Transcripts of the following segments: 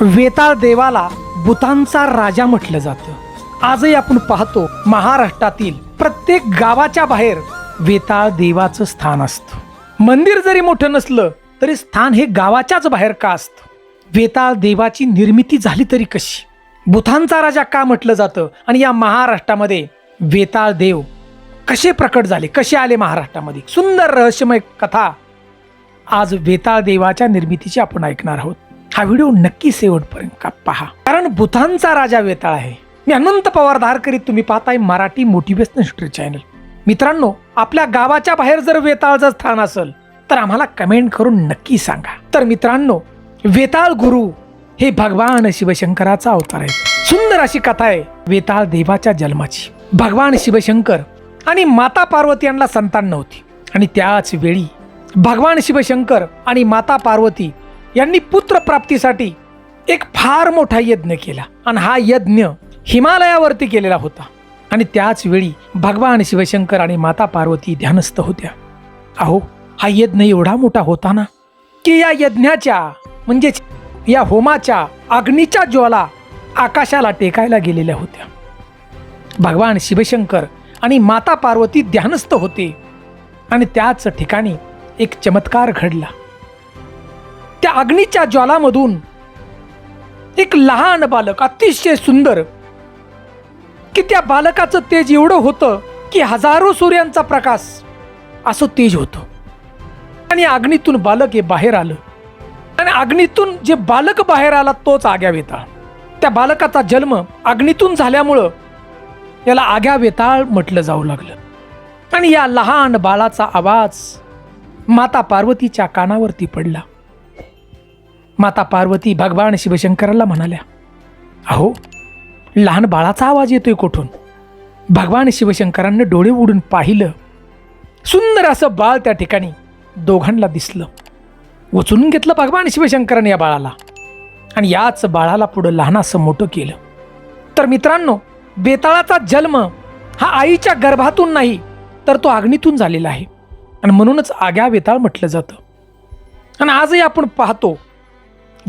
वेताळ देवाला भूतांचा राजा म्हटलं जातं. आजही आपण पाहतो महाराष्ट्रातील प्रत्येक गावाच्या बाहेर वेताळ देवाचं स्थान असतं. मंदिर जरी मोठं नसलं तरी स्थान हे गावाच्याच बाहेर का असतं? वेताळ देवाची निर्मिती झाली तरी कशी? भूतांचा राजा का म्हटलं जातं? आणि या महाराष्ट्रामध्ये वेताळ देव कसे प्रकट झाले? कसे आले महाराष्ट्रामध्ये? सुंदर रहस्यमय कथा आज वेताळ देवाच्या निर्मितीची आपण ऐकणार आहोत. हा व्हिडिओ नक्की शेवटपर्यंत का पहा. कारण भूतानचा राजा वेताळ आहे. मी अनंत पवार धारकरीत तुम्ही पाहताय मराठी मोटिवेशनल हिस्ट्री चॅनल. मित्रांनो आपल्या गावाच्या बाहेर जर वेताळचं स्थान असेल तर आम्हाला कमेंट करून नक्की सांगा. तर मित्रांनो वेताळ गुरु हे भगवान शिवशंकराचा अवतार आहे. सुंदर अशी कथा आहे वेताळ देवाच्या जन्माची. भगवान शिवशंकर आणि माता पार्वती यांना संतान नव्हती. आणि त्याच वेळी भगवान शिवशंकर आणि माता पार्वती यांनी पुत्रप्राप्तीसाठी एक फार मोठा यज्ञ केला. आणि हा यज्ञ हिमालयावरती केलेला होता. आणि त्याच वेळी भगवान शिवशंकर आणि माता पार्वती ध्यानस्थ होत्या. अहो हा यज्ञ एवढा मोठा होता ना की या यज्ञाच्या म्हणजेच या होमाच्या अग्नीच्या ज्वाला आकाशाला टेकायला गेलेल्या होत्या. भगवान शिवशंकर आणि माता पार्वती ध्यानस्थ होते. आणि त्याच ठिकाणी एक चमत्कार घडला. त्या अग्नीच्या ज्वालामधून एक लहान बालक अतिशय सुंदर की त्या बालकाचं तेज एवढं होतं की हजारो सूर्यांचा प्रकाश असं तेज होतं. आणि अग्नीतून बालक हे बाहेर आलं. आणि अग्नीतून जे बालक बाहेर आला तोच आग्या वेताळ. त्या बालकाचा जन्म अग्नीतून झाल्यामुळं याला आग्या वेताळ म्हटलं जाऊ लागलं. आणि या लहान बाळाचा आवाज माता पार्वतीच्या कानावरती पडला. माता पार्वती भगवान शिवशंकराला म्हणाल्या अहो लहान बाळाचा आवाज येतोय कुठून? भगवान शिवशंकरांनी डोळे उडून पाहिलं. सुंदर असं बाळ त्या ठिकाणी दोघांना दिसलं. उचलून घेतलं भगवान शिवशंकराने या बाळाला. आणि याच बाळाला पुढं लहानासं मोठं केलं. तर मित्रांनो बेताळाचा जन्म हा आईच्या गर्भातून नाही तर तो अग्नीतून झालेला आहे. आणि म्हणूनच आग्या बेताळ म्हटलं जातं. आणि आजही आपण पाहतो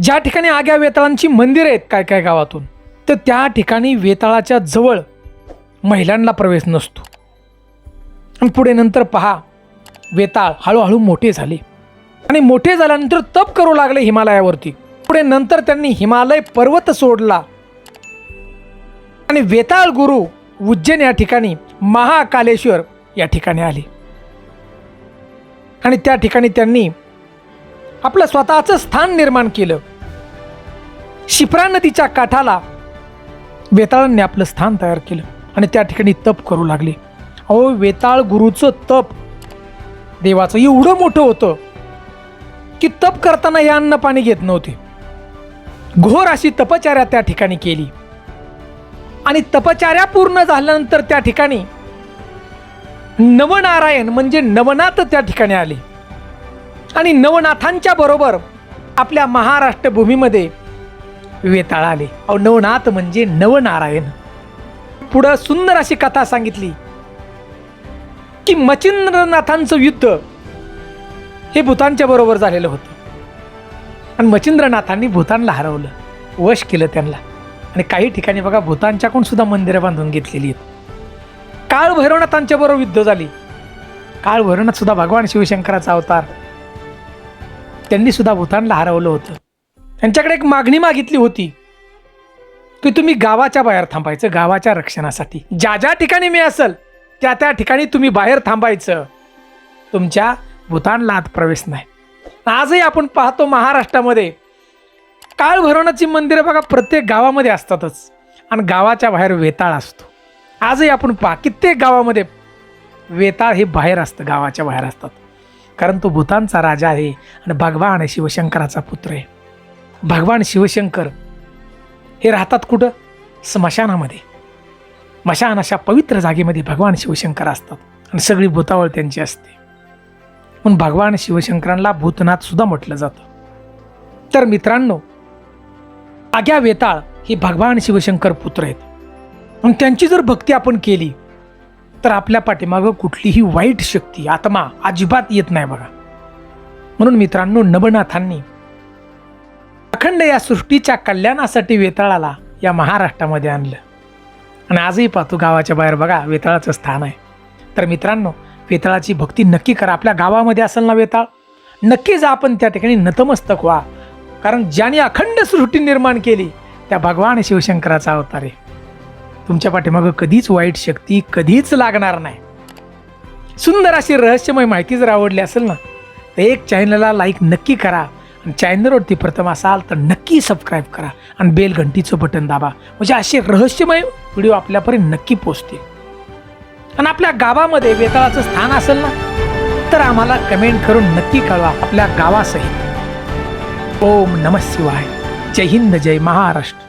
ज्या ठिकाणी आग्या वेताळांची मंदिरं आहेत काय काय गावातून तर त्या ठिकाणी वेताळाच्या जवळ महिलांना प्रवेश नसतो. आणि पुढे नंतर पहा वेताळ हळूहळू मोठे झाले. आणि मोठे झाल्यानंतर तप करू लागले हिमालयावरती. पुढे नंतर त्यांनी हिमालय पर्वत सोडला. आणि वेताळ गुरु उज्जैन या ठिकाणी महाकालेश्वर या ठिकाणी आले. आणि त्या ठिकाणी त्यांनी आपलं स्वतःचं स्थान निर्माण केलं. शिप्रा नदीच्या काठाला वेताळांनी आपलं स्थान तयार केलं आणि त्या ठिकाणी तप करू लागले. अहो वेताळ गुरुचं तप देवाचं एवढं मोठं होतं की तप करताना हे अन्न पाणी घेत नव्हते. घोर अशी तपचार्या त्या ठिकाणी केली. आणि तपचार्या पूर्ण झाल्यानंतर त्या ठिकाणी नवनारायण म्हणजे नवनाथ त्या ठिकाणी आले. आणि नवनाथांच्या बरोबर आपल्या महाराष्ट्र भूमीमध्ये वेताळ आले. अहो नवनाथ म्हणजे नवनारायण. पुढं सुंदर अशी कथा सांगितली की मचिंद्रनाथांचं युद्ध हे भूतानच्या बरोबर झालेलं होतं. आणि मचिंद्रनाथांनी भूतानला हरवलं वश केलं त्यांना. आणि काही ठिकाणी बघा भूतानच्याकडून सुद्धा मंदिरं बांधून घेतलेली आहेत. काळ भैरवनाथांच्या बरोबर युद्ध झाली. काळ भैरवनाथ सुद्धा भगवान शिवशंकराचा अवतार. त्यांनी सुद्धा भूतानला हरवलं होतं. त्यांच्याकडे एक मागणी मागितली होती की तुम्ही गावाच्या बाहेर थांबायचं गावाच्या रक्षणासाठी. ज्या ज्या ठिकाणी मी असेल त्या त्या ठिकाणी तुम्ही बाहेर थांबायचं. तुमच्या भूतानला आत प्रवेश नाही. आजही आपण पाहतो महाराष्ट्रामध्ये काळ मंदिरं बघा प्रत्येक गावामध्ये असतातच. आणि गावाच्या बाहेर वेताळ असतो. आजही आपण पहा कित्येक गावामध्ये वेताळ हे बाहेर असतं गावाच्या बाहेर असतात. कारण तो भूतानचा राजा आहे आणि भगवान शिवशंकराचा पुत्र आहे. भगवान शिवशंकर हे राहतात कुठं? स्मशानामध्ये. मशान अशा पवित्र जागेमध्ये भगवान शिवशंकर असतात. आणि सगळी भूतावळ त्यांची असते. म्हणून भगवान शिवशंकरांना भूतनाथ सुद्धा म्हटलं जातं. तर मित्रांनो आग्या वेताळ हे भगवान शिवशंकर पुत्र आहेत. मग त्यांची जर भक्ती आपण केली तर आपल्या पाठीमागं कुठलीही वाईट शक्ती आत्मा अजिबात येत नाही बघा. म्हणून मित्रांनो नभनाथांनी अखंड या सृष्टीच्या कल्याणासाठी वेताळाला या महाराष्ट्रामध्ये आणलं. आणि आजही पाहतो गावाच्या बाहेर बघा वेताळाचं स्थान आहे. तर मित्रांनो वेताळाची भक्ती नक्की करा. आपल्या गावामध्ये असेल ना वेताळ नक्की जा आपण त्या ठिकाणी नतमस्तक व्हा. कारण ज्याने अखंड सृष्टी निर्माण केली त्या भगवान शिवशंकराचा अवतार आहे. तुमच्या पाठीमागं कधीच वाईट शक्ती कधीच लागणार नाही. सुंदर अशी रहस्यमय माहिती जर आवडली असेल ना तर एक चॅनलला लाईक नक्की करा. चॅनलवरती प्रथम असाल तर नक्की सबस्क्राईब करा आणि बेल घंटीचं बटन दाबा. म्हणजे असे रहस्यमय व्हिडिओ आपल्यापर्यंत नक्की पोचतील आणि आपल्या गावामध्ये वेताळाचं स्थान असेल ना तर आम्हाला कमेंट करून नक्की कळवा आपल्या गावासहित. ओम नम शिवाय. जय हिंद जय महाराष्ट्र.